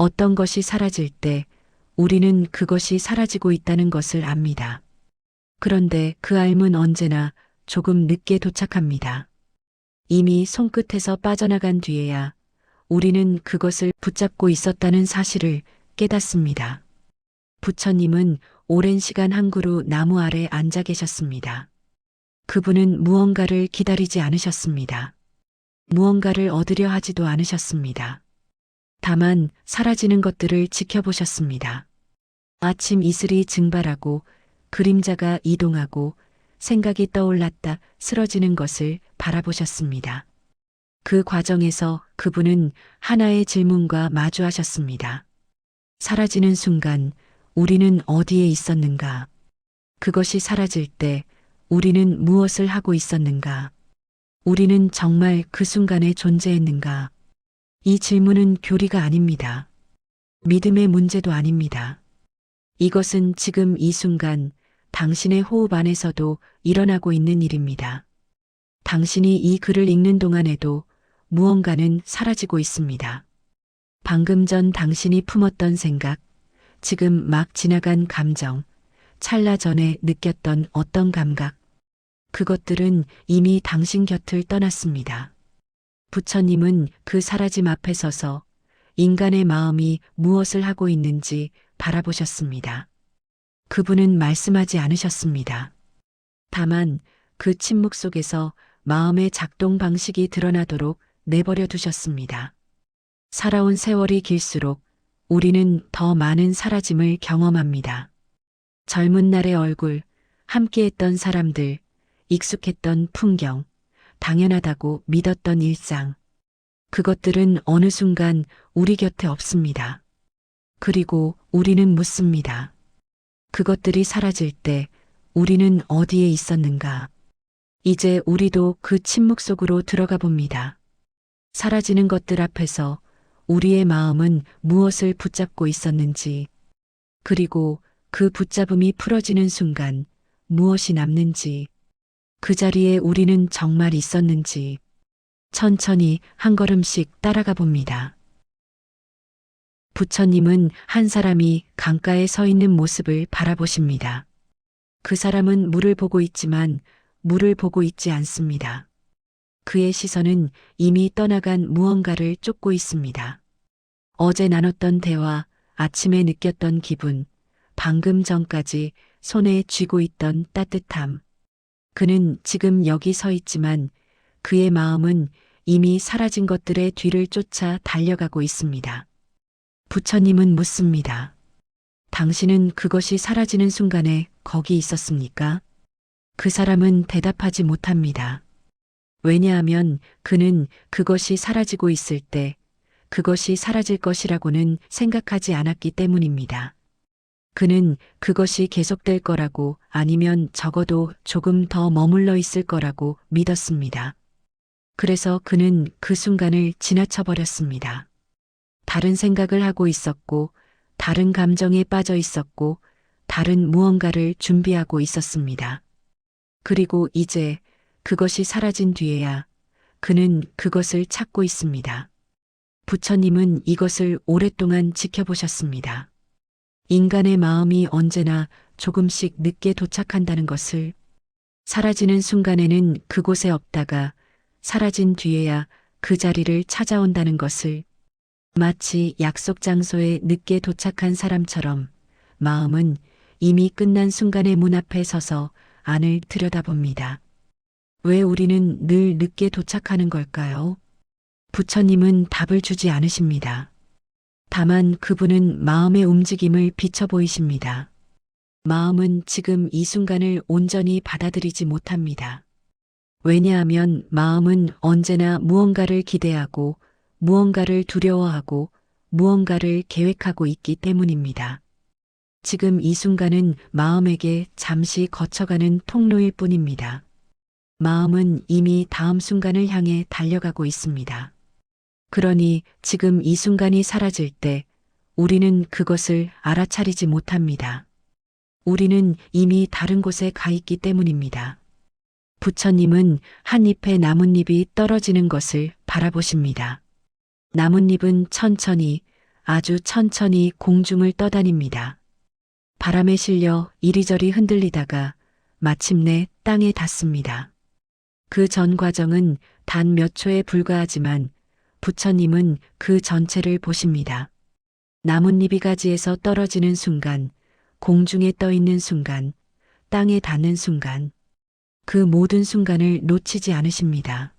어떤 것이 사라질 때 우리는 그것이 사라지고 있다는 것을 압니다. 그런데 그 알 은 언제나 조금 늦게 도착합니다. 이미 손끝에서 빠져나간 뒤에야 우리는 그것을 붙잡고 있었다는 사실을 깨닫습니다. 부처님은 오랜 시간 한 그루 나무 아래 앉아 계셨습니다. 그분은 무언가를 기다리지 않으셨습니다. 무언가를 얻으려 하지도 않으셨습니다. 다만 사라지는 것들을 지켜보셨습니다. 아침 이슬이 증발하고 그림자가 이동하고 생각이 떠올랐다 쓰러지는 것을 바라보셨습니다. 그 과정에서 그분은 하나의 질문과 마주하셨습니다. 사라지는 순간 우리는 어디에 있었는가? 그것이 사라질 때 우리는 무엇을 하고 있었는가? 우리는 정말 그 순간에 존재했는가? 이 질문은 교리가 아닙니다. 믿음의 문제도 아닙니다. 이것은 지금 이 순간 당신의 호흡 안에서도 일어나고 있는 일입니다. 당신이 이 글을 읽는 동안에도 무언가는 사라지고 있습니다. 방금 전 당신이 품었던 생각, 지금 막 지나간 감정, 찰나 전에 느꼈던 어떤 감각, 그것들은 이미 당신 곁을 떠났습니다. 부처님은 그 사라짐 앞에 서서 인간의 마음이 무엇을 하고 있는지 바라보셨습니다. 그분은 말씀하지 않으셨습니다. 다만 그 침묵 속에서 마음의 작동 방식이 드러나도록 내버려 두셨습니다. 살아온 세월이 길수록 우리는 더 많은 사라짐을 경험합니다. 젊은 날의 얼굴, 함께했던 사람들, 익숙했던 풍경, 당연하다고 믿었던 일상. 그것들은 어느 순간 우리 곁에 없습니다. 그리고 우리는 묻습니다. 그것들이 사라질 때 우리는 어디에 있었는가? 이제 우리도 그 침묵 속으로 들어가 봅니다. 사라지는 것들 앞에서 우리의 마음은 무엇을 붙잡고 있었는지, 그리고 그 붙잡음이 풀어지는 순간 무엇이 남는지, 그 자리에 우리는 정말 있었는지, 천천히 한 걸음씩 따라가 봅니다. 부처님은 한 사람이 강가에 서 있는 모습을 바라보십니다. 그 사람은 물을 보고 있지만 물을 보고 있지 않습니다. 그의 시선은 이미 떠나간 무언가를 쫓고 있습니다. 어제 나눴던 대화, 아침에 느꼈던 기분, 방금 전까지 손에 쥐고 있던 따뜻함. 그는 지금 여기 서 있지만 그의 마음은 이미 사라진 것들의 뒤를 쫓아 달려가고 있습니다. 부처님은 묻습니다. 당신은 그것이 사라지는 순간에 거기 있었습니까? 그 사람은 대답하지 못합니다. 왜냐하면 그는 그것이 사라지고 있을 때 그것이 사라질 것이라고는 생각하지 않았기 때문입니다. 그는 그것이 계속될 거라고 아니면 적어도 조금 더 머물러 있을 거라고 믿었습니다. 그래서 그는 그 순간을 지나쳐 버렸습니다. 다른 생각을 하고 있었고, 다른 감정에 빠져 있었고, 다른 무언가를 준비하고 있었습니다. 그리고 이제 그것이 사라진 뒤에야 그는 그것을 찾고 있습니다. 부처님은 이것을 오랫동안 지켜보셨습니다. 인간의 마음이 언제나 조금씩 늦게 도착한다는 것을 사라지는 순간에는 그곳에 없다가 사라진 뒤에야 그 자리를 찾아온다는 것을 마치 약속 장소에 늦게 도착한 사람처럼 마음은 이미 끝난 순간의 문 앞에 서서 안을 들여다봅니다. 왜 우리는 늘 늦게 도착하는 걸까요? 부처님은 답을 주지 않으십니다. 다만 그분은 마음의 움직임을 비춰 보이십니다. 마음은 지금 이 순간을 온전히 받아들이지 못합니다. 왜냐하면 마음은 언제나 무언가를 기대하고 무언가를 두려워하고 무언가를 계획하고 있기 때문입니다. 지금 이 순간은 마음에게 잠시 거쳐가는 통로일 뿐입니다. 마음은 이미 다음 순간을 향해 달려가고 있습니다. 그러니 지금 이 순간이 사라질 때 우리는 그것을 알아차리지 못합니다. 우리는 이미 다른 곳에 가 있기 때문입니다. 부처님은 한 잎의 나뭇잎이 떨어지는 것을 바라보십니다. 나뭇잎은 천천히 아주 천천히 공중을 떠다닙니다. 바람에 실려 이리저리 흔들리다가 마침내 땅에 닿습니다. 그 전 과정은 단 몇 초에 불과하지만 부처님은 그 전체를 보십니다. 나뭇잎이 가지에서 떨어지는 순간, 공중에 떠 있는 순간, 땅에 닿는 순간, 그 모든 순간을 놓치지 않으십니다.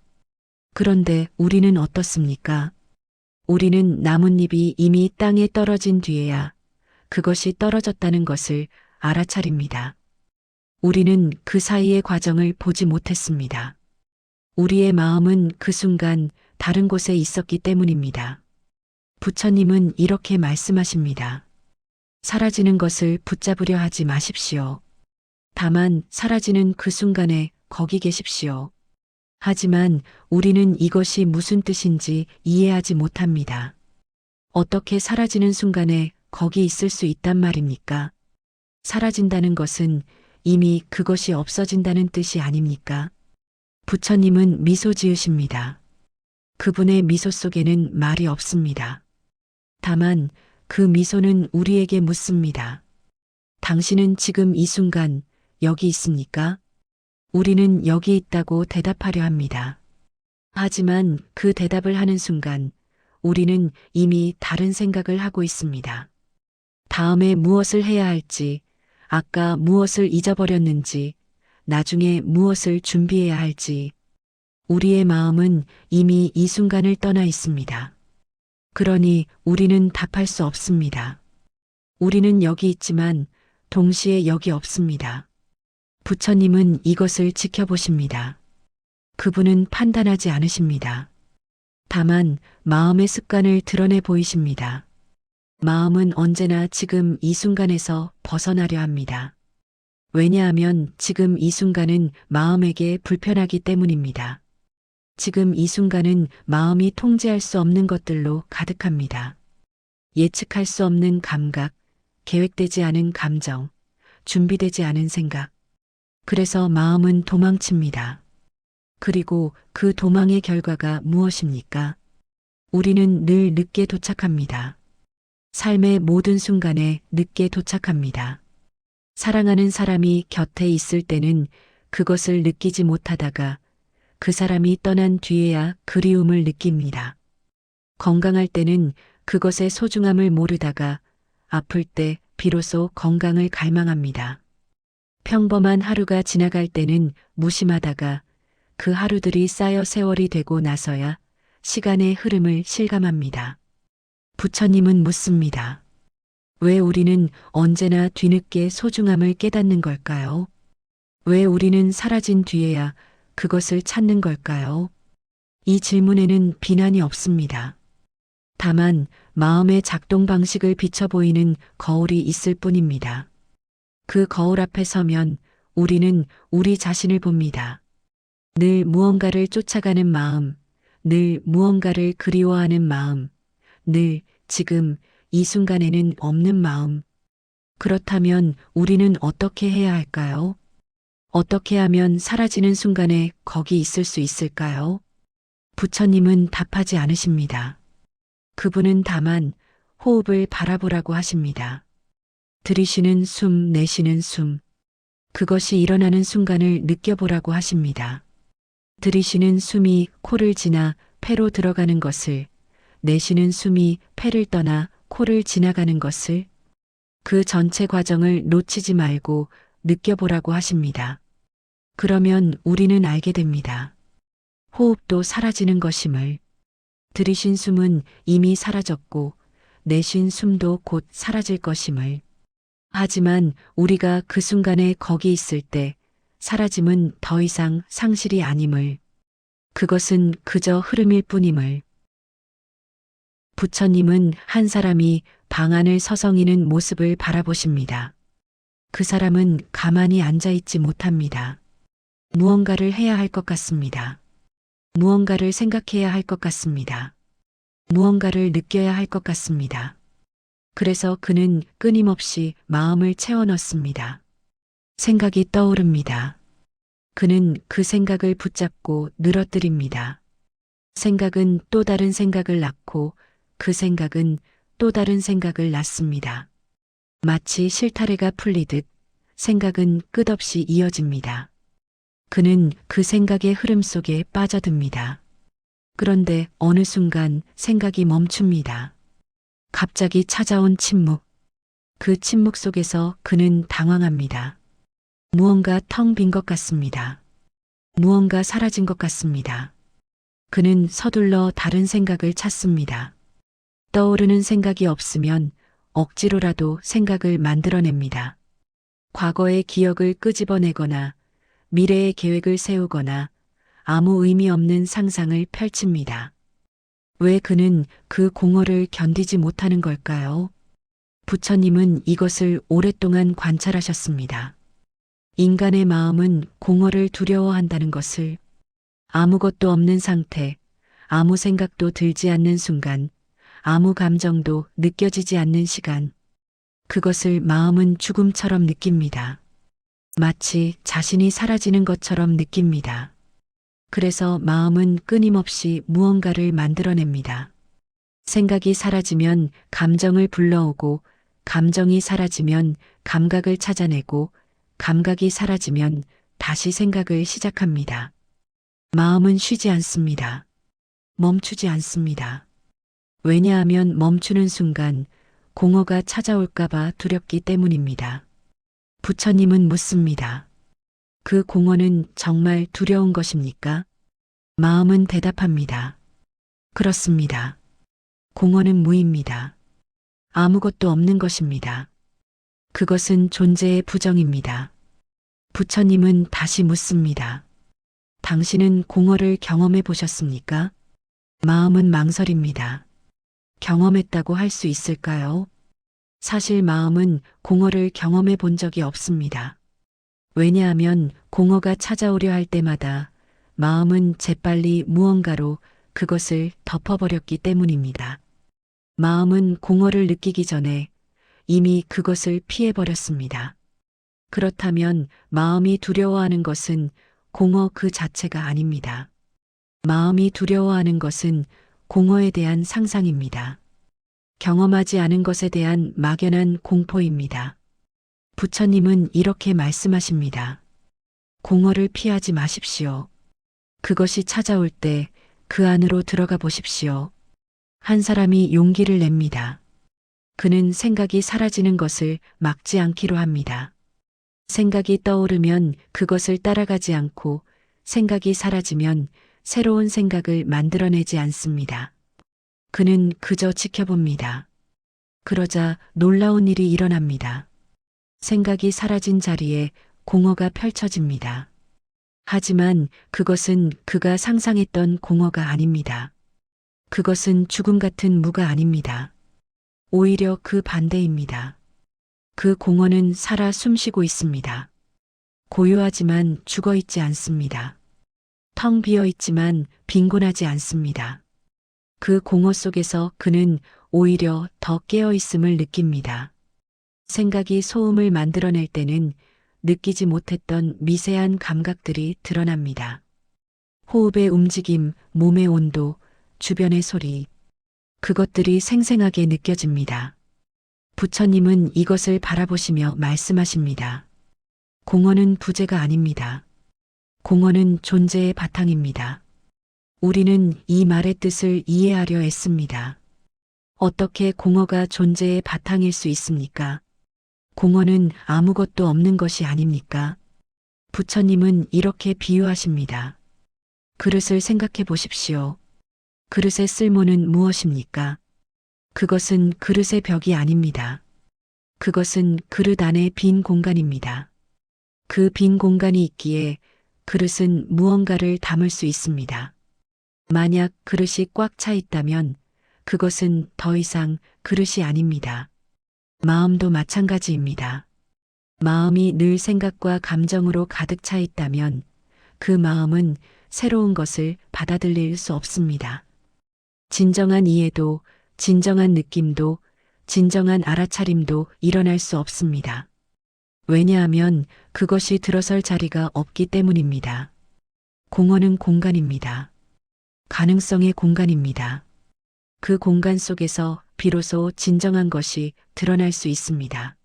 그런데 우리는 어떻습니까? 우리는 나뭇잎이 이미 땅에 떨어진 뒤에야 그것이 떨어졌다는 것을 알아차립니다. 우리는 그 사이의 과정을 보지 못했습니다. 우리의 마음은 그 순간 다른 곳에 있었기 때문입니다. 부처님은 이렇게 말씀하십니다. 사라지는 것을 붙잡으려 하지 마십시오. 다만 사라지는 그 순간에 거기 계십시오. 하지만 우리는 이것이 무슨 뜻인지 이해하지 못합니다. 어떻게 사라지는 순간에 거기 있을 수 있단 말입니까? 사라진다는 것은 이미 그것이 없어진다는 뜻이 아닙니까? 부처님은 미소 지으십니다. 그분의 미소 속에는 말이 없습니다. 다만 그 미소는 우리에게 묻습니다. 당신은 지금 이 순간 여기 있습니까? 우리는 여기 있다고 대답하려 합니다. 하지만 그 대답을 하는 순간 우리는 이미 다른 생각을 하고 있습니다. 다음에 무엇을 해야 할지, 아까 무엇을 잊어버렸는지, 나중에 무엇을 준비해야 할지, 우리의 마음은 이미 이 순간을 떠나 있습니다. 그러니 우리는 답할 수 없습니다. 우리는 여기 있지만 동시에 여기 없습니다. 부처님은 이것을 지켜보십니다. 그분은 판단하지 않으십니다. 다만 마음의 습관을 드러내 보이십니다. 마음은 언제나 지금 이 순간에서 벗어나려 합니다. 왜냐하면 지금 이 순간은 마음에게 불편하기 때문입니다. 지금 이 순간은 마음이 통제할 수 없는 것들로 가득합니다. 예측할 수 없는 감각, 계획되지 않은 감정, 준비되지 않은 생각. 그래서 마음은 도망칩니다. 그리고 그 도망의 결과가 무엇입니까? 우리는 늘 늦게 도착합니다. 삶의 모든 순간에 늦게 도착합니다. 사랑하는 사람이 곁에 있을 때는 그것을 느끼지 못하다가 그 사람이 떠난 뒤에야 그리움을 느낍니다. 건강할 때는 그것의 소중함을 모르다가 아플 때 비로소 건강을 갈망합니다. 평범한 하루가 지나갈 때는 무심하다가 그 하루들이 쌓여 세월이 되고 나서야 시간의 흐름을 실감합니다. 부처님은 묻습니다. 왜 우리는 언제나 뒤늦게 소중함을 깨닫는 걸까요? 왜 우리는 사라진 뒤에야 그것을 찾는 걸까요? 이 질문에는 비난이 없습니다. 다만 마음의 작동 방식을 비춰 보이는 거울이 있을 뿐입니다. 그 거울 앞에 서면 우리는 우리 자신을 봅니다. 늘 무언가를 쫓아가는 마음, 늘 무언가를 그리워하는 마음, 늘 지금 이 순간에는 없는 마음. 그렇다면 우리는 어떻게 해야 할까요? 어떻게 하면 사라지는 순간에 거기 있을 수 있을까요? 부처님은 답하지 않으십니다. 그분은 다만 호흡을 바라보라고 하십니다. 들이쉬는 숨, 내쉬는 숨. 그것이 일어나는 순간을 느껴보라고 하십니다. 들이쉬는 숨이 코를 지나 폐로 들어가는 것을, 내쉬는 숨이 폐를 떠나 코를 지나가는 것을, 그 전체 과정을 놓치지 말고 느껴보라고 하십니다. 그러면 우리는 알게 됩니다. 호흡도 사라지는 것임을. 들이쉰 숨은 이미 사라졌고, 내쉰 숨도 곧 사라질 것임을. 하지만 우리가 그 순간에 거기 있을 때 사라짐은 더 이상 상실이 아님을. 그것은 그저 흐름일 뿐임을. 부처님은 한 사람이 방 안을 서성이는 모습을 바라보십니다. 그 사람은 가만히 앉아 있지 못합니다. 무언가를 해야 할 것 같습니다. 무언가를 생각해야 할 것 같습니다. 무언가를 느껴야 할 것 같습니다. 그래서 그는 끊임없이 마음을 채워 넣습니다. 생각이 떠오릅니다. 그는 그 생각을 붙잡고 늘어뜨립니다. 생각은 또 다른 생각을 낳고 그 생각은 또 다른 생각을 낳습니다. 마치 실타래가 풀리듯 생각은 끝없이 이어집니다. 그는 그 생각의 흐름 속에 빠져듭니다. 그런데 어느 순간 생각이 멈춥니다. 갑자기 찾아온 침묵. 그 침묵 속에서 그는 당황합니다. 무언가 텅 빈 것 같습니다. 무언가 사라진 것 같습니다. 그는 서둘러 다른 생각을 찾습니다. 떠오르는 생각이 없으면 억지로라도 생각을 만들어냅니다. 과거의 기억을 끄집어내거나 미래의 계획을 세우거나 아무 의미 없는 상상을 펼칩니다. 왜 그는 그 공허를 견디지 못하는 걸까요? 부처님은 이것을 오랫동안 관찰하셨습니다. 인간의 마음은 공허를 두려워한다는 것을 아무것도 없는 상태, 아무 생각도 들지 않는 순간, 아무 감정도 느껴지지 않는 시간, 그것을 마음은 죽음처럼 느낍니다. 마치 자신이 사라지는 것처럼 느낍니다. 그래서 마음은 끊임없이 무언가를 만들어냅니다. 생각이 사라지면 감정을 불러오고, 감정이 사라지면 감각을 찾아내고, 감각이 사라지면 다시 생각을 시작합니다. 마음은 쉬지 않습니다. 멈추지 않습니다. 왜냐하면 멈추는 순간 공허가 찾아올까봐 두렵기 때문입니다. 부처님은 묻습니다. 그 공허는 정말 두려운 것입니까? 마음은 대답합니다. 그렇습니다. 공허는 무입니다. 아무것도 없는 것입니다. 그것은 존재의 부정입니다. 부처님은 다시 묻습니다. 당신은 공허를 경험해 보셨습니까? 마음은 망설입니다. 경험했다고 할 수 있을까요? 사실 마음은 공허를 경험해 본 적이 없습니다. 왜냐하면 공허가 찾아오려 할 때마다 마음은 재빨리 무언가로 그것을 덮어버렸기 때문입니다. 마음은 공허를 느끼기 전에 이미 그것을 피해버렸습니다. 그렇다면 마음이 두려워하는 것은 공허 그 자체가 아닙니다. 마음이 두려워하는 것은 공허에 대한 상상입니다. 경험하지 않은 것에 대한 막연한 공포입니다. 부처님은 이렇게 말씀하십니다. 공허를 피하지 마십시오. 그것이 찾아올 때 그 안으로 들어가 보십시오. 한 사람이 용기를 냅니다. 그는 생각이 사라지는 것을 막지 않기로 합니다. 생각이 떠오르면 그것을 따라가지 않고 생각이 사라지면 새로운 생각을 만들어내지 않습니다. 그는 그저 지켜봅니다. 그러자 놀라운 일이 일어납니다. 생각이 사라진 자리에 공허가 펼쳐집니다. 하지만 그것은 그가 상상했던 공허가 아닙니다. 그것은 죽음 같은 무가 아닙니다. 오히려 그 반대입니다. 그 공허는 살아 숨쉬고 있습니다. 고요하지만 죽어 있지 않습니다. 텅 비어 있지만 빈곤하지 않습니다. 그 공허 속에서 그는 오히려 더 깨어 있음을 느낍니다. 생각이 소음을 만들어낼 때는 느끼지 못했던 미세한 감각들이 드러납니다. 호흡의 움직임, 몸의 온도, 주변의 소리, 그것들이 생생하게 느껴집니다. 부처님은 이것을 바라보시며 말씀하십니다. 공허는 부재가 아닙니다. 공허는 존재의 바탕입니다. 우리는 이 말의 뜻을 이해하려 했습니다. 어떻게 공허가 존재의 바탕일 수 있습니까? 공허는 아무것도 없는 것이 아닙니까? 부처님은 이렇게 비유하십니다. 그릇을 생각해 보십시오. 그릇의 쓸모는 무엇입니까? 그것은 그릇의 벽이 아닙니다. 그것은 그릇 안의 빈 공간입니다. 그 빈 공간이 있기에 그릇은 무언가를 담을 수 있습니다. 만약 그릇이 꽉 차 있다면 그것은 더 이상 그릇이 아닙니다. 마음도 마찬가지입니다. 마음이 늘 생각과 감정으로 가득 차 있다면 그 마음은 새로운 것을 받아들일 수 없습니다. 진정한 이해도, 진정한 느낌도, 진정한 알아차림도 일어날 수 없습니다. 왜냐하면 그것이 들어설 자리가 없기 때문입니다. 공허는 공간입니다. 가능성의 공간입니다. 그 공간 속에서 비로소 진정한 것이 드러날 수 있습니다.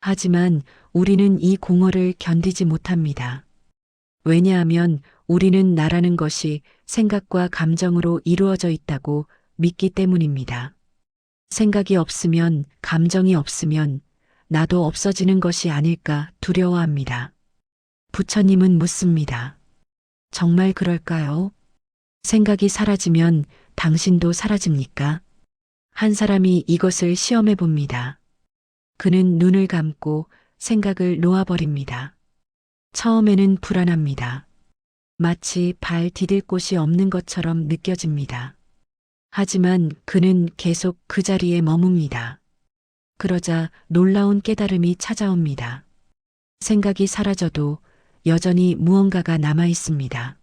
하지만 우리는 이 공허를 견디지 못합니다. 왜냐하면 우리는 나라는 것이 생각과 감정으로 이루어져 있다고 믿기 때문입니다. 생각이 없으면, 감정이 없으면 나도 없어지는 것이 아닐까 두려워합니다. 부처님은 묻습니다. 정말 그럴까요? 생각이 사라지면 당신도 사라집니까? 한 사람이 이것을 시험해 봅니다. 그는 눈을 감고 생각을 놓아버립니다. 처음에는 불안합니다. 마치 발 디딜 곳이 없는 것처럼 느껴집니다. 하지만 그는 계속 그 자리에 머뭅니다. 그러자 놀라운 깨달음이 찾아옵니다. 생각이 사라져도 여전히 무언가가 남아 있습니다.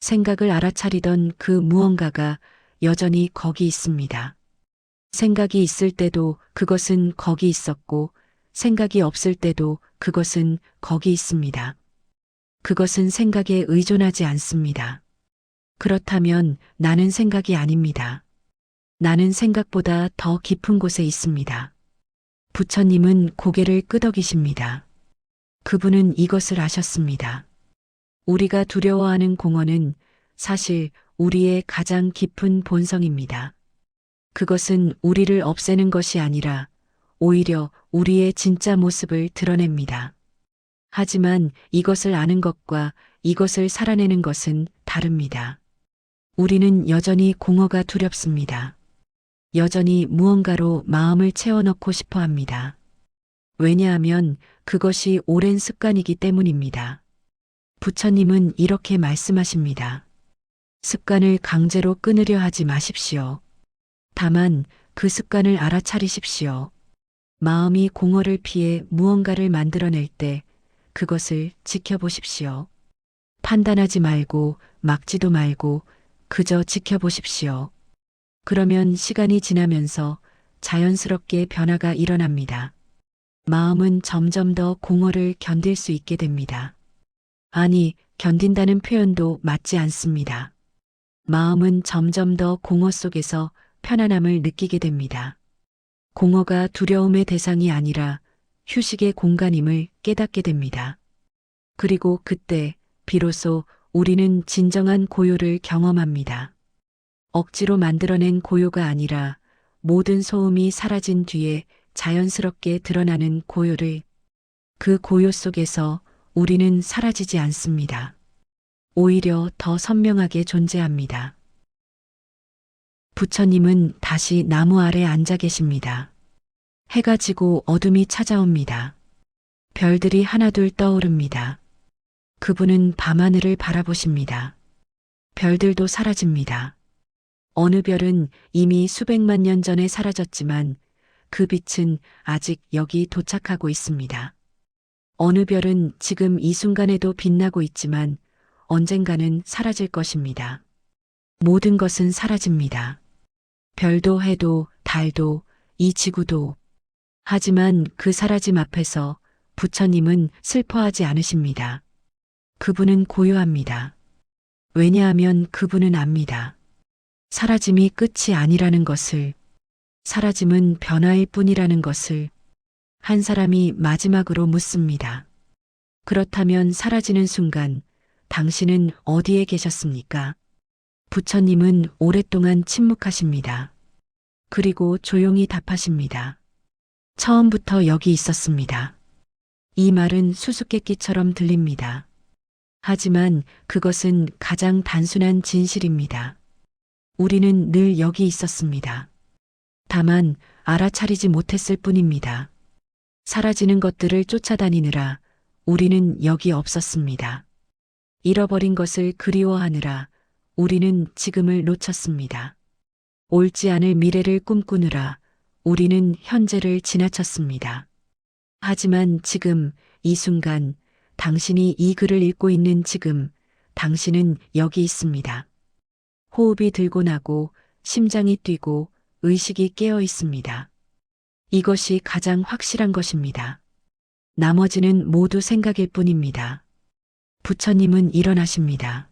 생각을 알아차리던 그 무언가가 여전히 거기 있습니다. 생각이 있을 때도 그것은 거기 있었고, 생각이 없을 때도 그것은 거기 있습니다. 그것은 생각에 의존하지 않습니다. 그렇다면 나는 생각이 아닙니다. 나는 생각보다 더 깊은 곳에 있습니다. 부처님은 고개를 끄덕이십니다. 그분은 이것을 아셨습니다. 우리가 두려워하는 공허는 사실 우리의 가장 깊은 본성입니다. 그것은 우리를 없애는 것이 아니라 오히려 우리의 진짜 모습을 드러냅니다. 하지만 이것을 아는 것과 이것을 살아내는 것은 다릅니다. 우리는 여전히 공허가 두렵습니다. 여전히 무언가로 마음을 채워넣고 싶어 합니다. 왜냐하면 그것이 오랜 습관이기 때문입니다. 부처님은 이렇게 말씀하십니다. 습관을 강제로 끊으려 하지 마십시오. 다만 그 습관을 알아차리십시오. 마음이 공허를 피해 무언가를 만들어낼 때 그것을 지켜보십시오. 판단하지 말고 막지도 말고 그저 지켜보십시오. 그러면 시간이 지나면서 자연스럽게 변화가 일어납니다. 마음은 점점 더 공허를 견딜 수 있게 됩니다. 아니, 견딘다는 표현도 맞지 않습니다. 마음은 점점 더 공허 속에서 편안함을 느끼게 됩니다. 공허가 두려움의 대상이 아니라 휴식의 공간임을 깨닫게 됩니다. 그리고 그때 비로소 우리는 진정한 고요를 경험합니다. 억지로 만들어낸 고요가 아니라 모든 소음이 사라진 뒤에 자연스럽게 드러나는 고요를 그 고요 속에서 우리는 사라지지 않습니다. 오히려 더 선명하게 존재합니다. 부처님은 다시 나무 아래 앉아 계십니다. 해가 지고 어둠이 찾아옵니다. 별들이 하나둘 떠오릅니다. 그분은 밤하늘을 바라보십니다. 별들도 사라집니다. 어느 별은 이미 수백만 년 전에 사라졌지만 그 빛은 아직 여기 도착하고 있습니다. 어느 별은 지금 이 순간에도 빛나고 있지만 언젠가는 사라질 것입니다. 모든 것은 사라집니다. 별도 해도 달도 이 지구도. 하지만 그 사라짐 앞에서 부처님은 슬퍼하지 않으십니다. 그분은 고요합니다. 왜냐하면 그분은 압니다. 사라짐이 끝이 아니라는 것을, 사라짐은 변화일 뿐이라는 것을 한 사람이 마지막으로 묻습니다. 그렇다면 사라지는 순간 당신은 어디에 계셨습니까? 부처님은 오랫동안 침묵하십니다. 그리고 조용히 답하십니다. 처음부터 여기 있었습니다. 이 말은 수수께끼처럼 들립니다. 하지만 그것은 가장 단순한 진실입니다. 우리는 늘 여기 있었습니다. 다만 알아차리지 못했을 뿐입니다. 사라지는 것들을 쫓아다니느라 우리는 여기 없었습니다. 잃어버린 것을 그리워하느라 우리는 지금을 놓쳤습니다. 옳지 않을 미래를 꿈꾸느라 우리는 현재를 지나쳤습니다. 하지만 지금 이 순간 당신이 이 글을 읽고 있는 지금 당신은 여기 있습니다. 호흡이 들고 나고 심장이 뛰고 의식이 깨어 있습니다. 이것이 가장 확실한 것입니다. 나머지는 모두 생각일 뿐입니다. 부처님은 일어나십니다.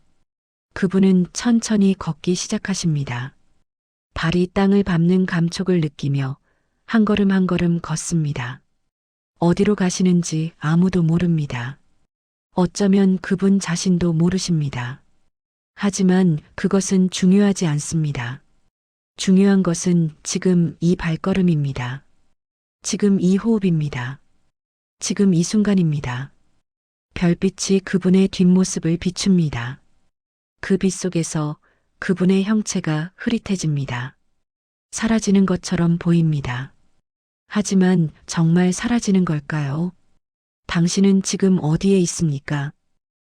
그분은 천천히 걷기 시작하십니다. 발이 땅을 밟는 감촉을 느끼며 한 걸음 한 걸음 걷습니다. 어디로 가시는지 아무도 모릅니다. 어쩌면 그분 자신도 모르십니다. 하지만 그것은 중요하지 않습니다. 중요한 것은 지금 이 발걸음입니다. 지금 이 호흡입니다. 지금 이 순간입니다. 별빛이 그분의 뒷모습을 비춥니다. 그 빛 속에서 그분의 형체가 흐릿해집니다. 사라지는 것처럼 보입니다. 하지만 정말 사라지는 걸까요? 당신은 지금 어디에 있습니까?